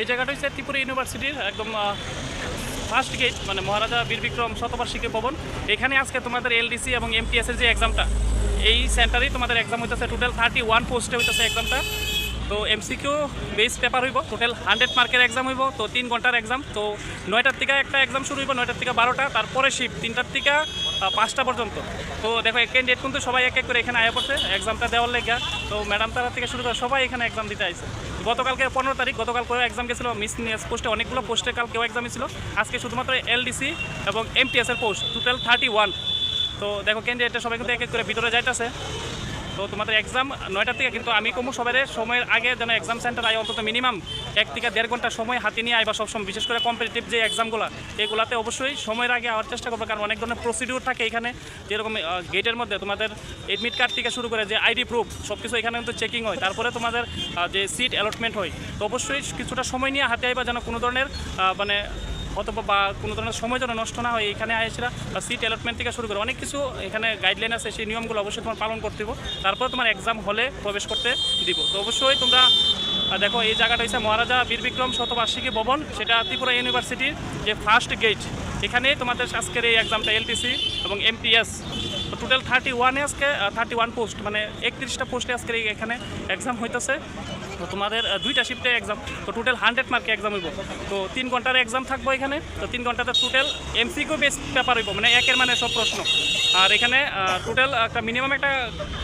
এই জায়গাটা হচ্ছে ত্রিপুরা ইউনিভার্সিটির একদম ফার্স্ট গেট মানে মহারাজা বীর বিক্রম শতবার্ষিকী ভবন। এখানে আজকে তোমাদের এলডিসি এবং এমটিএস এর যে এক্সামটা এই সেন্টারেই তোমাদের এক্সাম হইতেছে টোটাল থার্টি ওয়ান পোস্টে হইতেছে এক্সামটা তো এমসিকিউ বেস পেপার হইব টোটাল হান্ড্রেড মার্কের এক্সাম হইব, তো তিন ঘণ্টার এক্সাম তো নয়টার থেকে একটা এক্সাম শুরু হইব, নয়টার থেকে বারোটা, তারপরে শিফট তিনটার থেকে পাঁচটা পর্যন্ত। তো দেখো ক্যান্ডিডেট কিন্তু সবাই এক এক করে এখানে আয়া পড়ছে এক্সামটা দেওয়ার লেগা। তো ম্যাডাম তারা থেকে শুরু করে সবাই এখানে এক্সাম দিতে আসছে গতকালকে পনেরো তারিখ, গতকাল কেউ এক্সাম গেছিল মিস নিয়ে পোস্টে অনেকগুলো পোস্টে কাল কেউ এক্সাম ছিল। আজকে শুধুমাত্র এলডিসি এবং এমটিএসের পোস্ট টোটাল থার্টি ওয়ান তো দেখো ক্যান্ডিডেটটা সবাই কিন্তু এক এক করে ভিতরে যাইতেছে। তো তোমাদের এক্সাম নয়টার থেকে কিন্তু আমি কমু সবাই সময়ের আগে যেন এক্সাম সেন্টার আয় অন্তত মিনিমাম এক থেকে দেড় ঘণ্টা সময় হাতে নিয়ে আইবা সবসময়। বিশেষ করে কম্পিটিটিভ যে এক্সামগুলো এগুলাতে অবশ্যই সময়ের আগে আওয়ার চেষ্টা করবে, কারণ অনেক ধরনের প্রসিডিউর থাকে এখানে। যেরকম গেটের মধ্যে তোমাদের এডমিট কার্ড থেকে শুরু করে যে আইডি প্রুফ সব কিছু এখানে কিন্তু চেকিং হয়। তারপরে তোমাদের যে সিট অ্যালটমেন্ট হয়। তো অবশ্যই কিছুটা সময় নিয়ে হাতে আইবা যেন কোনো ধরনের মানে অথবা বা কোনো ধরনের সময় যেন নষ্ট না হয়, এখানে আইসিরা বা সিট অ্যালটমেন্ট থেকে শুরু করে অনেক কিছু এখানে গাইডলাইন আছে, সেই নিয়মগুলো অবশ্যই তোমার পালন করতে দিব তারপর তোমার এক্সাম হলে প্রবেশ করতে দিব। তো অবশ্যই তোমরা দেখো, এই জায়গাটা হচ্ছে মহারাজা বীর বিক্রম শতবার্ষিকী ভবন, সেটা ত্রিপুরা ইউনিভার্সিটির যে ফার্স্ট গেট এখানে তোমাদের আজকের এই এক্সামটা এলটিসি এবং এমটিএস টোটাল থার্টি ওয়ানে আজকে থার্টি ওয়ান পোস্ট মানে একত্রিশটা পোস্টে আজকে এখানে এক্সাম হইতেছে। তো তোমাদের দুইটা শিফটে এক্সাম তো টোটাল হান্ড্রেড মার্কে এক্সাম হইব। তো তিন ঘণ্টার এক্সাম থাকব এখানে, তো তিন ঘন্টাতে টোটাল এমসিকিউ বেস পেপার হইব মানে একের মানে সব প্রশ্ন। আর এখানে টোটাল একটা মিনিমাম একটা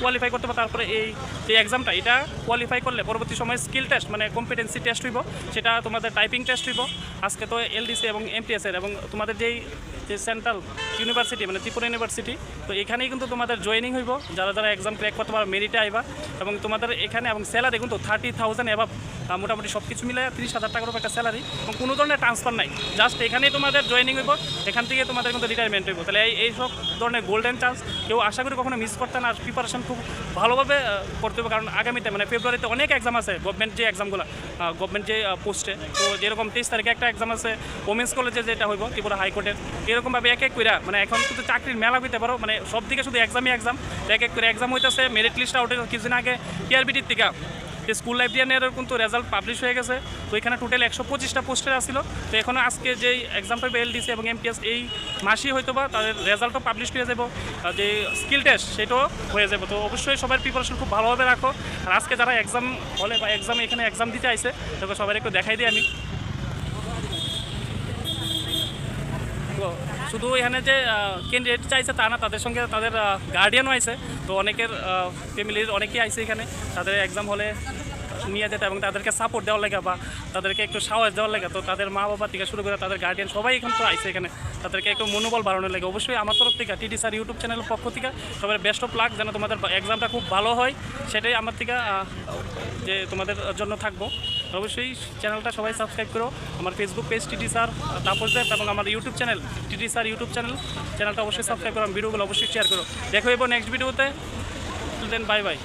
কোয়ালিফাই করতে হবে, তারপরে এই যে এক্সামটা এটা কোয়ালিফাই করলে পরবর্তী সময় স্কিল টেস্ট মানে কম্পিটেন্সি টেস্ট হইব, সেটা তোমাদের টাইপিং টেস্ট হইব। আজকে তো এলডিসি এবং এমটিএস এর, এবং তোমাদের যেই যে সেন্ট্রাল ইউনিভার্সিটি মানে ত্রিপুরা ইউনিভার্সিটি, তো এখানেই কিন্তু তোমাদের জয়েনিং হইব। যারা যারা এক্সাম ক্র্যাক করতে পারো মেরিটে আইবা। এবং তোমাদের এখানে, এবং স্যালারি কিন্তু থার্টি থাউজেন্ড এভাব মোটামুটি সব কিছু মিলে তিরিশ হাজার টাকার উপর একটা স্যালারি এবং কোনো ধরনের ট্রান্সফার নাই। জাস্ট এখানেই তোমাদের জয়েনিং হইব, এখান থেকে তোমাদের কিন্তু রিটায়ারমেন্ট হইব। তাহলে এই এই সব ধরনের গোল্ডেন চান্স কেউ আশা করি কখনো মিস করতে না। আর প্রিপারেশন খুব ভালোভাবে করতে হবে। কারণ আগামীতে মানে ফেব্রুয়ারিতে অনেক এক্সাম আছে গভর্নমেন্ট যে এক্সামগুলো গভর্নমেন্ট যে পোস্টে তো যেরকম তেইশ তারিখে একটা এক্সাম আছে ওমেন্স কলেজে যেটা হইব, ত্রিপুরা হাইকোর্টের। এরকমভাবে এক এক করে মানে এখন কিন্তু চাকরির মেলা হইতে পারো মানে সব দিকে শুধু এক্সামই এক্সাম এক এক করে এক্সাম হইতেছে মেরিট লিস্ট আউট কিছুদিন আগে টিআরবিটির থেকে স্কুল লাইব্রেরিয়ানের কিন্তু রেজাল্ট পাবলিশ হয়ে গেছে, তো এখানে টোটাল একশো পঁচিশটা পোস্টের আসছিল তো এখন আজকে যেই এক্সামটা হবে এলডিসি এবং এমটিএস এই মাসেই হয়তো বা তাদের রেজাল্টও পাবলিশ হয়ে যাব যে স্কিল টেস্ট সেটাও হয়ে যাবে। তো অবশ্যই সবার প্রিপারেশন খুব ভালোভাবে রাখো, আর আজকে যারা এক্সাম হলে বা এক্সাম এখানে এক্সাম দিতে আইছে তোকে সবাই একটু দেখাই দিই আমি তো শুধু এখানে যে ক্যান্ডিডেট চাইছে তা না, তাদের সঙ্গে তাদের গার্ডিয়ানও আছে তো অনেকের ফ্যামিলির অনেকেই আইছে এখানে। তাদের এক্সাম হলে নিয়ে যেতে এবং তাদেরকে সাপোর্ট দেওয়ার লাগে বা তাদেরকে একটু সাহস দেওয়ার লাগে, তো তাদের মা বাবা থেকে শুরু করে তাদের গার্ডিয়ান সবাই এখন তো আইছে এখানে। তাদেরকে একটু মনোবল বাড়ানোর লাগে। অবশ্যই আমার তরফ থেকে টিডি স্যার ইউটিউব চ্যানেলের পক্ষ থেকে সবাই বেস্ট অফ লাক যেন তোমাদের এক্সামটা খুব ভালো হয়। সেটাই আমার থেকে যে তোমাদের জন্য থাকব। অবশ্যই চ্যানেলটা সবাই সাবস্ক্রাইব করো। আমার Facebook page TT sir Tapas Deb এবং আমার YouTube channel TT sir YouTube channel চ্যানেলটা অবশ্যই সাবস্ক্রাইব করো। ভিডিওগুলো অবশ্যই শেয়ার করো। দেখো এবার নেক্সট ভিডিওতে দেন বাই বাই